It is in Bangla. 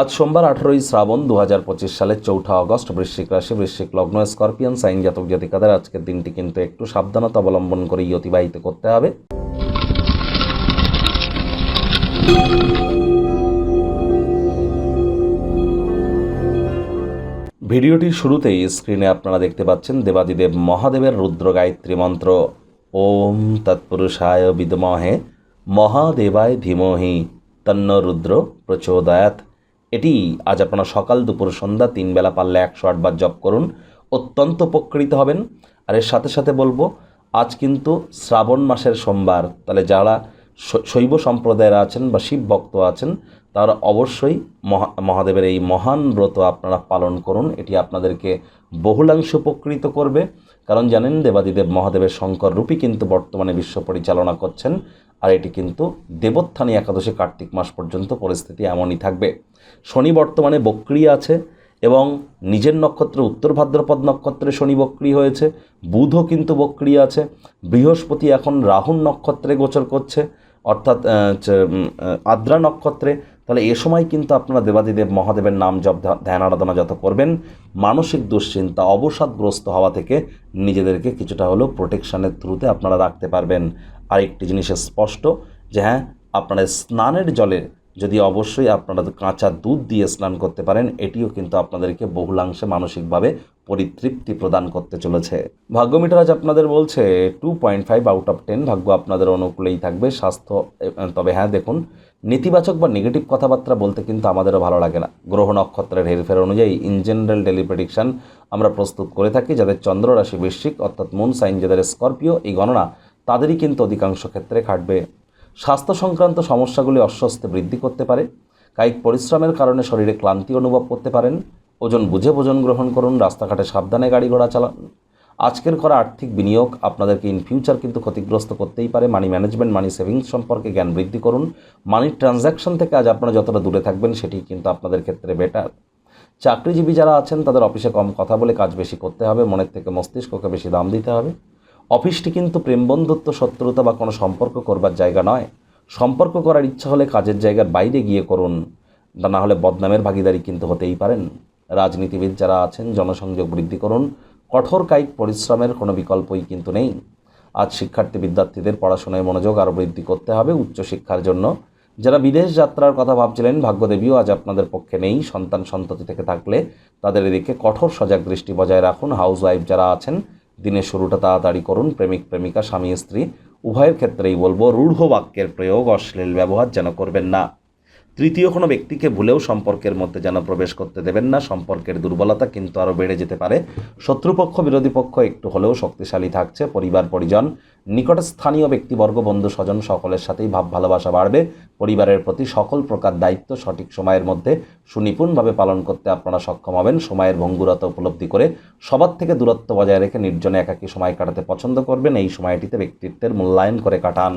আজ সোমবার আঠারোই শ্রাবণ দু হাজার পঁচিশ সালের চৌঠা অগস্ট বৃশ্চিক রাশি, বৃশ্চিক লগ্ন, স্করপিয়ান, সাইন জাতক জাতিকাদের আজকের দিনটি কিন্তু একটু সাবধানতা অবলম্বন করেই অতিবাহিত করতে হবে। ভিডিওটির শুরুতেই স্ক্রিনে আপনারা দেখতে পাচ্ছেন দেবাদিদেব মহাদেবের রুদ্র গায়ত্রী মন্ত্র, ওম তৎপুরুষায় বিদমহে মহাদেবায় ধীমহি, তন্ন রুদ্র প্রচোদয়াত এটি আজ আপনারা সকাল দুপুর সন্ধ্যা তিন বেলা পারলে একশো আটবার জপ করুন, অত্যন্ত উপকৃত হবেন। আর এর সাথে সাথে বলব, আজ কিন্তু শ্রাবণ মাসের সোমবার, তাহলে যারা শৈব সম্প্রদায়ের আছেন বা শিব ভক্ত আছেন, তারা অবশ্যই মহা, মহাদেবের এই মহান ব্রত আপনারা পালন করুন। এটি আপনাদেরকে বহুলাংশ উপকৃত করবে। কারণ জানেন দেবাদিদেব মহাদেবের শঙ্কর রূপী কিন্তু বর্তমানে বিশ্ব পরিচালনা করছেন। আর এটি কিন্তু দেবোত্থানী একাদশী কার্তিক মাস পর্যন্ত পরিস্থিতি এমনই থাকবে। শনি বর্তমানে বক্রি আছে এবং নিজের নক্ষত্রে উত্তর ভাদ্রপদ নক্ষত্রে শনি বক্রি হয়েছে, বুধও কিন্তু বক্রি আছে, বৃহস্পতি এখন রাহুল নক্ষত্রে গোচর করছে, অর্থাৎ আদ্রা নক্ষত্রে তাহলে এ সময় কিন্তু আপনারা দেবাদিদেব মহাদেবের নাম জপ ধ্যা- ধ্যান আরাধনা যত করবেন, মানসিক দুশ্চিন্তা, অবসাদগ্রস্ত হওয়া থেকে নিজেদেরকে কিছুটা হলেও প্রোটেকশানের থ্রুতে আপনারা রাখতে পারবেন। আরেকটি জিনিস স্পষ্ট যে হ্যাঁ আপনারা স্নানের জলে যদি অবশ্যই আপনারা কাঁচা দুধ দিয়ে স্নান করতে পারেন, এটিও কিন্তু আপনাদেরকে বহুলাংশে মানসিকভাবে পরিতৃপ্তি প্রদান করতে চলেছে। ভাগ্যমিটার আজ আপনাদের বলছে two point five out of ten ভাগ্য আপনাদের অনুকূলেই থাকবে, স্বাস্থ্য তবে হ্যাঁ দেখুন, নেতিবাচক বা নেগেটিভ কথাবার্তা বলতে কিন্তু আমাদেরও ভালো লাগে না। গ্রহ নক্ষত্রের হেরফের অনুযায়ী ইন জেনারেল ডেলি প্রেডিকশন আমরা প্রস্তুত করে থাকি, যাদের চন্দ্ররাশি বৃশ্চিক, অর্থাৎ মুন সাইন যাদের স্করপিও এই গণনা তাদেরই কিন্তু অধিকাংশ ক্ষেত্রে খাটবে। স্বাস্থ্য সংক্রান্ত সমস্যাগুলি অস্বস্তি বৃদ্ধি করতে পারে, কায়িক পরিশ্রমের কারণে শরীরে ক্লান্তি অনুভব করতে পারেন, ওজন বুঝে ভোজন গ্রহণ করুন, রাস্তাঘাটে সাবধানে গাড়ি ঘোড়া চালান। আজকের করা আর্থিক বিনিয়োগ আপনাদেরকে ইন ফিউচার কিন্তু ক্ষতিগ্রস্ত করতেই পারে মানি ম্যানেজমেন্ট মানি সেভিংস সম্পর্কে জ্ঞান বৃদ্ধি করুন। মানি ট্রানজ্যাকশন থেকে আজ আপনারা যতটা দূরে থাকবেন, সেটি কিন্তু আপনাদের ক্ষেত্রে বেটার চাকরিজীবী যারা আছেন, তাদের অফিসে কম কথা বলে কাজ বেশি করতে হবে, মনের থেকে মস্তিষ্ককে বেশি দাম দিতে হবে। অফিসটি কিন্তু প্রেম বন্ধুত্ব, শত্রুতা বা কোনো সম্পর্ক করবার জায়গা নয়। সম্পর্ক করার ইচ্ছা হলে কাজের জায়গার বাইরে গিয়ে করুন। না হলে বদনামের ভাগিদারি কিন্তু হতেই পারেন। রাজনীতিবিদ যারা আছেন, জনসংযোগ বৃদ্ধি করুন। কঠোর কায়িক পরিশ্রমের কোনো বিকল্পই কিন্তু নেই। আজ শিক্ষার্থী বিদ্যার্থীদের পড়াশোনায় মনোযোগ আরও বৃদ্ধি করতে হবে উচ্চশিক্ষার জন্য। যারা বিদেশ যাত্রার কথা ভাবছিলেন, ভাগ্যদেবীও আজ আপনাদের পক্ষে নেই। সন্তান সন্ততি থেকে থাকলে তাদের এদিকে কঠোর সজাগ দৃষ্টি বজায় রাখুন। হাউস ওয়াইফ যারা আছেন দিনের শুরুটা তাড়াতাড়ি করুন। প্রেমিক, প্রেমিকা, স্বামী, স্ত্রী, উভয়ের ক্ষেত্রেই বলব, রূঢ় বাক্যের প্রয়োগ অশ্লীল ব্যবহার যেন করবেন না। তৃতীয় কোনো ব্যক্তিকে ভুলেও সম্পর্কের মধ্যে যেন প্রবেশ করতে দেবেন না, সম্পর্কের দুর্বলতা কিন্তু আরও বেড়ে যেতে পারে। শত্রুপক্ষ, বিরোধী পক্ষ একটু হলেও শক্তিশালী থাকছে, পরিবার, পরিজন, নিকট স্থানীয় ব্যক্তিবর্গ, বন্ধু, স্বজন সকলের সাথেই ভাব ভালোবাসা বাড়বে। পরিবারের প্রতি সকল প্রকার দায়িত্ব সঠিক সময়ের মধ্যে সুনিপুণভাবে পালন করতে আপনারা সক্ষম হবেন। সময়ের ভঙ্গুরতা উপলব্ধি করে সবার থেকে দূরত্ব বজায় রেখে নির্জনে একাকী সময় কাটাতে পছন্দ করবেন। এই সময়টিতে ব্যক্তিত্বের মূল্যায়ন করে কাটান।